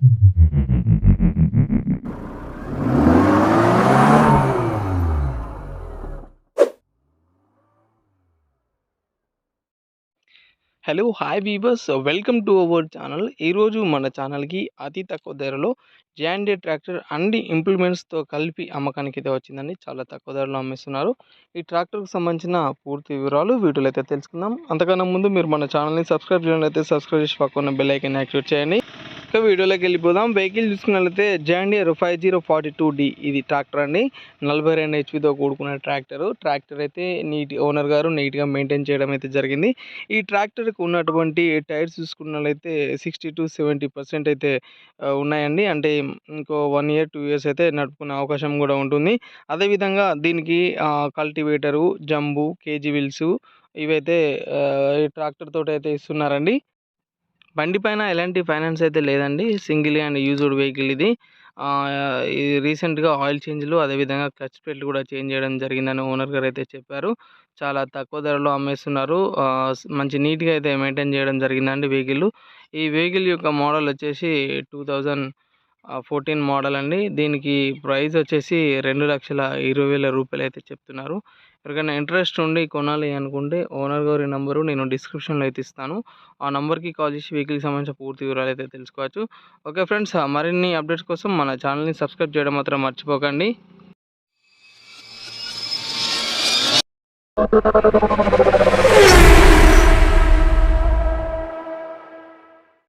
Hello hi viewers welcome to our channel ఈరోజు మన ఛానల్కి అతి తక్కువ ధరలో జాండే ట్రాక్టర్ అన్ని ఇంప్లిమెంట్స్తో కలిపి అమ్మకానికి అయితే వచ్చిందండి. చాలా తక్కువ ధరలో అమ్మిస్తున్నారు. ఈ ట్రాక్టర్కి సంబంధించిన పూర్తి వివరాలు వీటిలో అయితే తెలుసుకుందాం. అంతకన్నా ముందు మీరు మన ఛానల్ని సబ్స్క్రైబ్ చేయాలైతే సబ్స్క్రైబ్ చేసి పక్కన బెల్ ఐకన్ యాక్టివేట్ చేయండి. సో వీడియోలోకి వెళ్ళిపోదాం. వెహికల్ చూసుకున్నట్లయితే John Deere five zero forty two D. ఇది ట్రాక్టర్ అండి. నలభై రెండు హెచ్పితో కూడుకున్న ట్రాక్టర్. ట్రాక్టర్ అయితే నీట్ ఓనర్ గారు నీట్గా మెయింటైన్ చేయడం అయితే జరిగింది. ఈ ట్రాక్టర్కి ఉన్నటువంటి టైర్స్ చూసుకున్నట్లయితే సిక్స్టీ టు సెవెంటీ పర్సెంట్ అయితే ఉన్నాయండి. అంటే ఇంకో వన్ ఇయర్ టూ ఇయర్స్ అయితే నడుపుకునే అవకాశం కూడా ఉంటుంది. అదేవిధంగా దీనికి కల్టివేటరు జంబు కేజీ విల్సు ఇవైతే ఈ ట్రాక్టర్ తోటి అయితే ఇస్తున్నారండి. బండి పైన ఎలాంటి ఫైనాన్స్ అయితే లేదండి. సింగిల్ అండ్ యూజ్డ్ వెహికల్ ఇది. ఇది రీసెంట్గా ఆయిల్ చేంజ్లు అదేవిధంగా క్లచ్ ప్లేట్లు కూడా చేంజ్ చేయడం జరిగిందని ఓనర్ గారు అయితే చెప్పారు. చాలా తక్కువ ధరలో అమ్మేస్తున్నారు. మంచి నీట్గా అయితే మెయింటైన్ చేయడం జరిగిందండి వెహికల్. ఈ వెహికల్ యొక్క మోడల్ వచ్చేసి టూ థౌజండ్ ఫోర్టీన్ మోడల్ అండి. దీనికి ప్రైస్ వచ్చేసి రెండు లక్షల ఇరవై వేల రూపాయలు అయితే చెప్తున్నారు. ఎవరికైనా ఇంట్రెస్ట్ ఉండి కొనాలి అనుకుంటే ఓనర్ గారి నెంబరు నేను డిస్క్రిప్షన్లో అయితే ఇస్తాను. ఆ నెంబర్కి కాల్ చేసి వెహికల్కి సంబంధించిన పూర్తి వివరాలు అయితే తెలుసుకోవచ్చు. ఓకే ఫ్రెండ్స్ మరిన్ని అప్డేట్స్ కోసం మన ఛానల్ని సబ్స్క్రైబ్ చేయడం మాత్రం మర్చిపోకండి.